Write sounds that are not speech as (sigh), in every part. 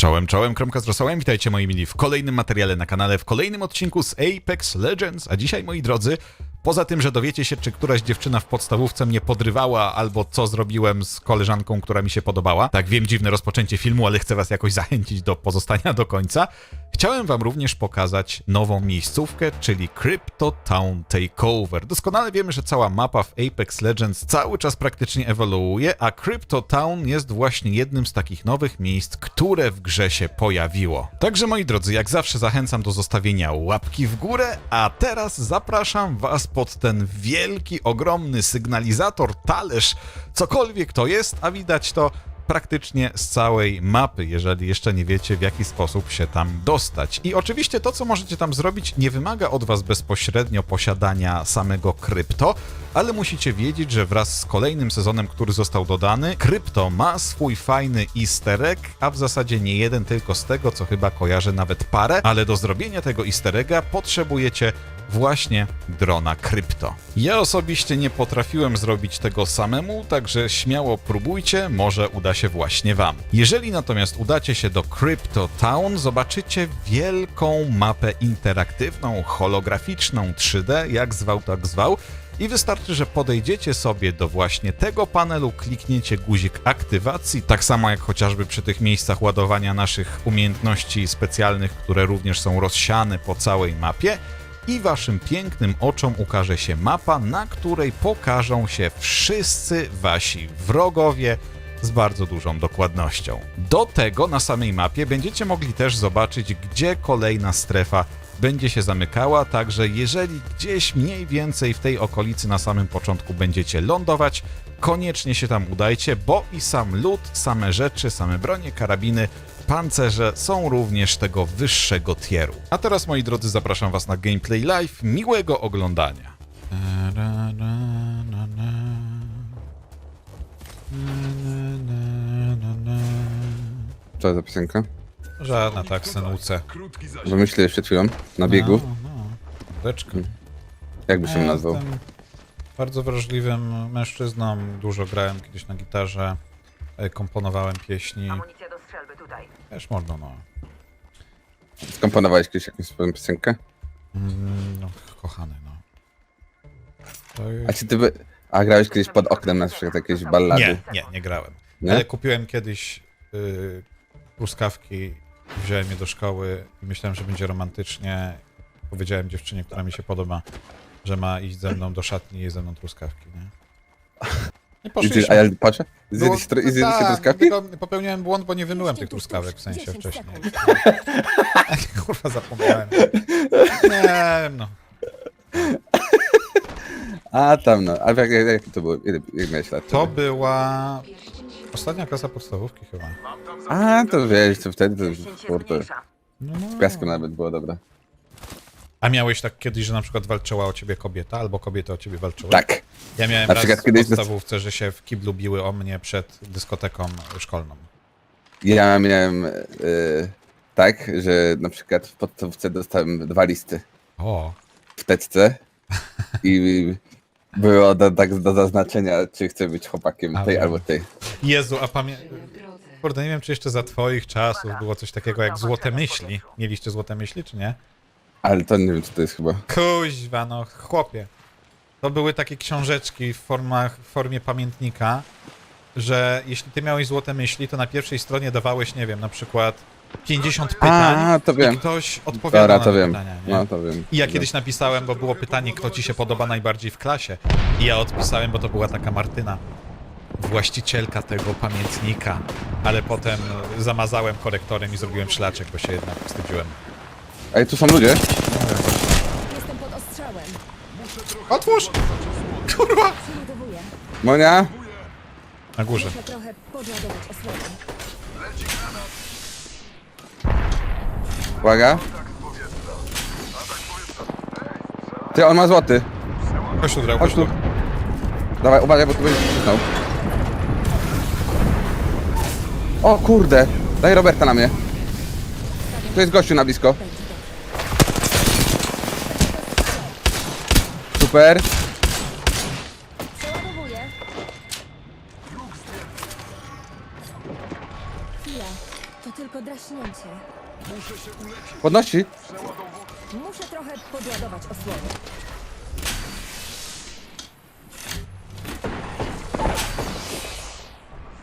Czołem, czołem, kromka z rosołem, witajcie moi mili w kolejnym materiale na kanale, w kolejnym odcinku z Apex Legends, a dzisiaj moi drodzy, poza tym, że dowiecie się, czy któraś dziewczyna w podstawówce mnie podrywała, albo co zrobiłem z koleżanką, która mi się podobała, tak wiem, dziwne rozpoczęcie filmu, ale chcę was jakoś zachęcić do pozostania do końca, chciałem wam również pokazać nową miejscówkę, czyli Crypto Town Takeover. Doskonale wiemy, że cała mapa w Apex Legends cały czas praktycznie ewoluuje, a Crypto Town jest właśnie jednym z takich nowych miejsc, które w grze się pojawiło. Także moi drodzy, jak zawsze zachęcam do zostawienia łapki w górę, a teraz zapraszam was pod ten wielki, ogromny sygnalizator, talerz, cokolwiek to jest, a widać to praktycznie z całej mapy, jeżeli jeszcze nie wiecie, w jaki sposób się tam dostać. I oczywiście to, co możecie tam zrobić, nie wymaga od was bezpośrednio posiadania samego krypto, ale musicie wiedzieć, że wraz z kolejnym sezonem, który został dodany, krypto ma swój fajny easter egg, a w zasadzie nie jeden, tylko z tego, co chyba kojarzę nawet parę, ale do zrobienia tego easter egga potrzebujecie właśnie drona krypto. Ja osobiście nie potrafiłem zrobić tego samemu, także śmiało próbujcie, może uda się właśnie wam. Jeżeli natomiast udacie się do Crypto Town, zobaczycie wielką mapę interaktywną, holograficzną 3D, jak zwał tak zwał, i wystarczy, że podejdziecie sobie do właśnie tego panelu, klikniecie guzik aktywacji, tak samo jak chociażby przy tych miejscach ładowania naszych umiejętności specjalnych, które również są rozsiane po całej mapie i waszym pięknym oczom ukaże się mapa, na której pokażą się wszyscy wasi wrogowie z bardzo dużą dokładnością. Do tego na samej mapie będziecie mogli też zobaczyć, gdzie kolejna strefa będzie się zamykała, także jeżeli gdzieś mniej więcej w tej okolicy na samym początku będziecie lądować, koniecznie się tam udajcie, bo i sam lód, same rzeczy, same bronie, karabiny, pancerze są również tego wyższego tieru. A teraz moi drodzy zapraszam was na Gameplay Live, miłego oglądania. Co to za piosenka? Żadna tak, senuce. Wymyśliłeś przed chwilą, na biegu. No, no. Beczka. Jak by się Ja nazwał? Jestem bardzo wrażliwym mężczyzną. Dużo grałem kiedyś na gitarze, e, komponowałem pieśni. Amunicja do strzelby tutaj. Wiesz, można, no. Skomponowałeś kiedyś jakąś swoją piosenkę? Mm, no kochany, no. To A jest... czy ty by... A grałeś kiedyś pod oknem na przykład jakieś ballady? Nie, nie, nie grałem. Nie? Ale kupiłem kiedyś y, truskawki, wziąłem je do szkoły i myślałem, że będzie romantycznie. Powiedziałem dziewczynie, która mi się podoba, że ma iść ze mną do szatni i ze mną truskawki, nie? I I ty, poszliśmy. a ja patrzę? Zjedliście tr- zjedliście tak, truskawki? tylko popełniłem błąd, bo nie wymyłem tych truskawek w sensie 10 wcześniej. (laughs) (laughs) Kurwa, zapomniałem. Nie wiem, no. A tam no, ale jak, jak, jak to było? Ile, miałeś lat? To była ostatnia klasa podstawówki chyba. A, to wiesz, to wtedy to już, 10 się kurde. No, no. w piasku nawet było dobre. A miałeś tak kiedyś, że na przykład walczyła o ciebie kobieta, albo kobieta o ciebie walczyła? Tak. Ja miałem Na raz przykład w kiedyś- podstawówce, że się w kiblu biły o mnie przed dyskoteką szkolną. Ja miałem y, tak, że na przykład w podstawówce dostałem dwa listy O, w teczce (laughs) i było do, tak do zaznaczenia, czy chcę być chłopakiem A, tej albo tej. Jezu, a pamiętam... Kurde, nie wiem, czy jeszcze za twoich czasów było coś takiego jak Złote Myśli. Mieliście Złote Myśli, czy nie? Ale to nie wiem, czy to jest chyba. Kuźwa, no chłopie. To były takie książeczki w, formach, w formie pamiętnika, że jeśli ty miałeś złote myśli, to na pierwszej stronie dawałeś, nie wiem, na przykład 50 pytań A, to wiem. i ktoś odpowiadał Dobra, na to te wiem. pytania. Nie? No, to wiem. I ja kiedyś napisałem, bo było pytanie, kto ci się podoba najbardziej w klasie. I ja odpisałem, bo to była taka Martyna, właścicielka tego pamiętnika. Ale potem zamazałem korektorem i zrobiłem szlaczek, bo się jednak wstydziłem. Ej, tu są ludzie? Jestem pod ostrzałem. Otwórz! Kurwa! Monia? Na górze. Muszę trochę podładować osłonę. Uwaga. Ty, on ma złoty. Chodź tu, Chodź tu. Dawaj, uważaj, bo tu będzie cisnął. O kurde. Daj Roberta na mnie. Tu jest gościu na blisko. Super. Przeładowuję. Chwila. To tylko draśnięcie. Zaśnięcie. Podnosi. Muszę trochę podładować osłonę.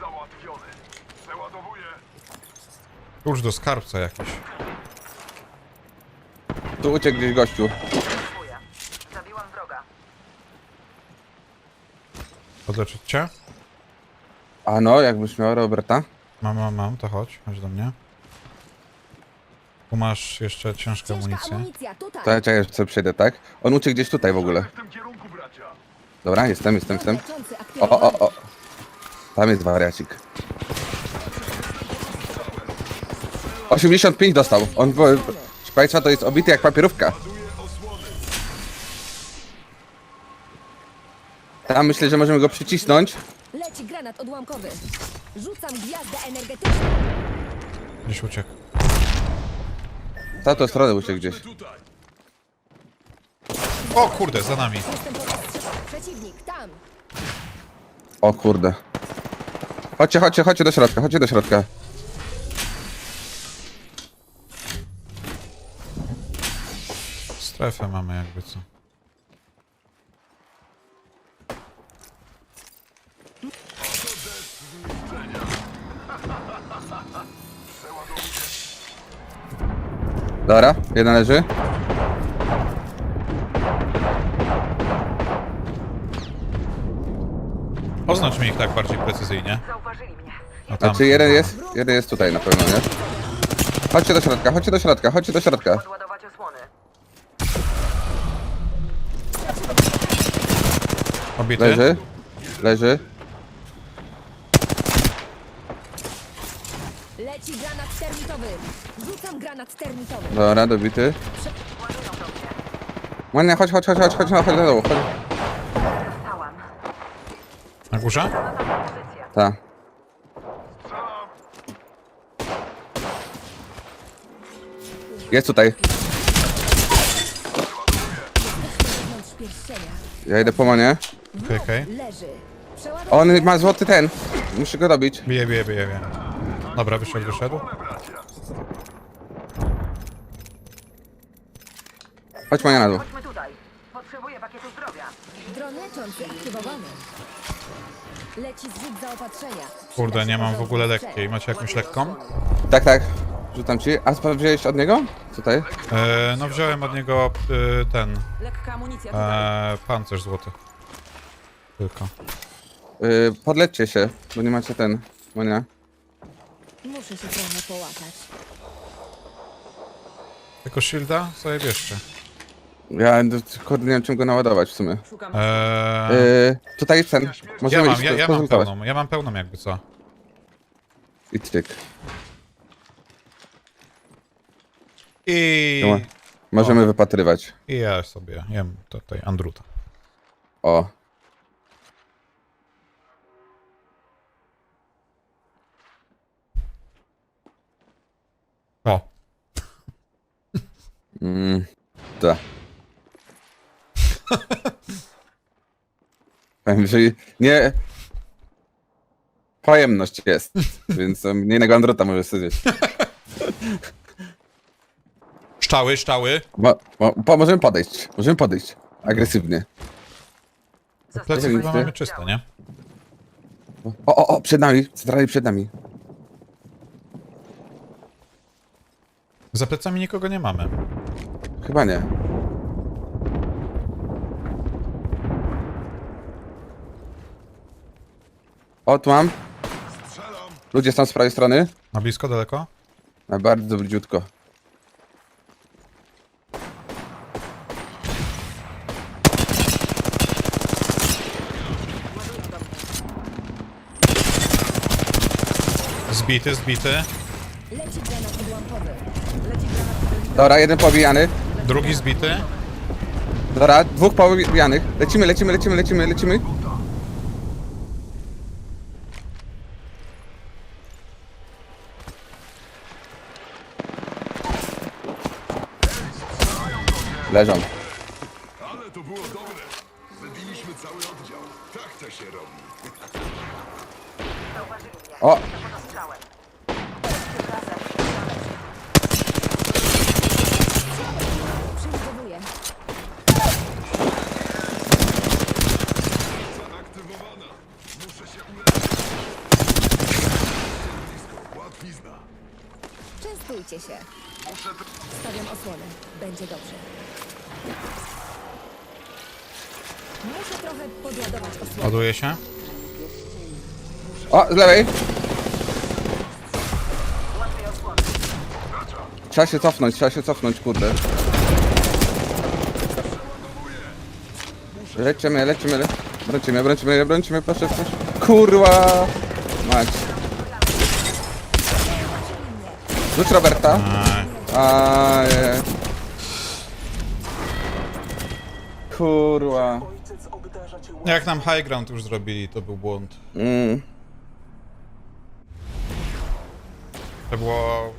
Załatwiony. Przeładowuję. Klucz do skarbca jakiś. Tu uciekł gdzieś gościu. Dziękuję. Zabiłam wroga. Podleczyć cię? A no, jakbyś miał Roberta. Mam, mam, mam, to chodź, chodź do mnie. Tu masz jeszcze ciężką Ciężka amunicję. amunicja, tutaj. To ja czekaj, aż sobie przejdę, tak? On uciekł gdzieś tutaj w ogóle. W tym kierunku, bracia. Dobra, jestem, jestem, jestem. Leczący O, aktywowany. o, o, o. Tam jest wariacik. 85 dostał. On, bo, proszę Państwa, to jest obity jak papierówka. Tam myślę, że możemy go przycisnąć. Leci granat odłamkowy. Rzucam gwiazdę energetyczną. Gdzieś uciekł. W tamtą stronę uciekł gdzieś. O kurde, za nami. Jestem pod ostrzałem. Przeciwnik, tam. O kurde. Chodźcie, chodźcie, chodźcie do środka, chodźcie do środka. Strefę mamy jakby co. Dobra, jeden leży. Oznacz mi ich tak bardziej precyzyjnie. Zauważyli mnie. A tam. Znaczy jeden jest, jeden jest tutaj na pewno, nie? Chodźcie do środka, chodźcie do środka, chodźcie do środka. Obity? Leży, leży. Leci granat termitowy. Rzucam granat termitowy. Dobra, dobity. Ładnie, chodź, chodź, chodź, chodź, chodź, chodź na dół, chodź. Na górze? Na nową pozycję. Ta. Jest tutaj. Ja idę po monie. Okej, okej. Leży. Przeładowanie. On ma złoty ten. Muszę go dobić. Bije, bije, bije, bije. Dobra, wyszedł, wyszedł. Chodź moja na dół. Chodźmy tutaj. Potrzebuję pakietu zdrowia. Dron leczący aktywowany. Leci zrzut zaopatrzenia. Kurde, nie mam w ogóle lekkiej. Macie jakąś lekką? Tak, tak. Rzucam ci. A sprawdziłeś wziąłeś od niego? Tutaj? E, no wziąłem od niego e, ten Lekka amunicja tutaj. e, pancerz złoty. Tylko. Yy, podlećcie się, bo nie macie ten. Monia. Muszę się trochę połatać. Tylko shielda sobie bierzcie. Ja no, kurde, nie wiem czym go naładować w sumie. Szukam. E, Yy, tutaj jest ten. ja Możemy mam, iść ja, ja mam pełną, ja mam pełną jakby co. I tyk. I, Dobra. Możemy wypatrywać. i ja sobie jem tutaj Andruta. O. O, Mm, tak. Powiem, że nie... Pojemność jest, więc mniej innego Androta może sobie zjeść. szczały, szczały. Po, możemy podejść, możemy podejść. Agresywnie. Plecy chyba mamy czyste, nie? O, o, o, przed nami, centralnie przed nami. Za plecami nikogo nie mamy. Chyba nie. O, tu mam. Ludzie są z prawej strony. Na blisko, daleko? Na bardzo bliziutko. Zbity, zbity. Leci granat odłamkowy. Dobra, jeden pobijany. Drugi zbity. Dobra, dwóch pobijanych. Lecimy, lecimy, lecimy, lecimy, lecimy. Leżą. Muszę trochę podładować osłonę. Ładuje się. O, z lewej! Trzeba się cofnąć, trzeba się cofnąć, kurde. Lecimy, lecimy, le... Brońcie brońcie mnie, brońcie mnie, proszę, proszę. Kurwa! Mać. Rzuć Roberta. A, je. Kurwa. Jak nam high ground już zrobili, to był błąd. Mm. To było...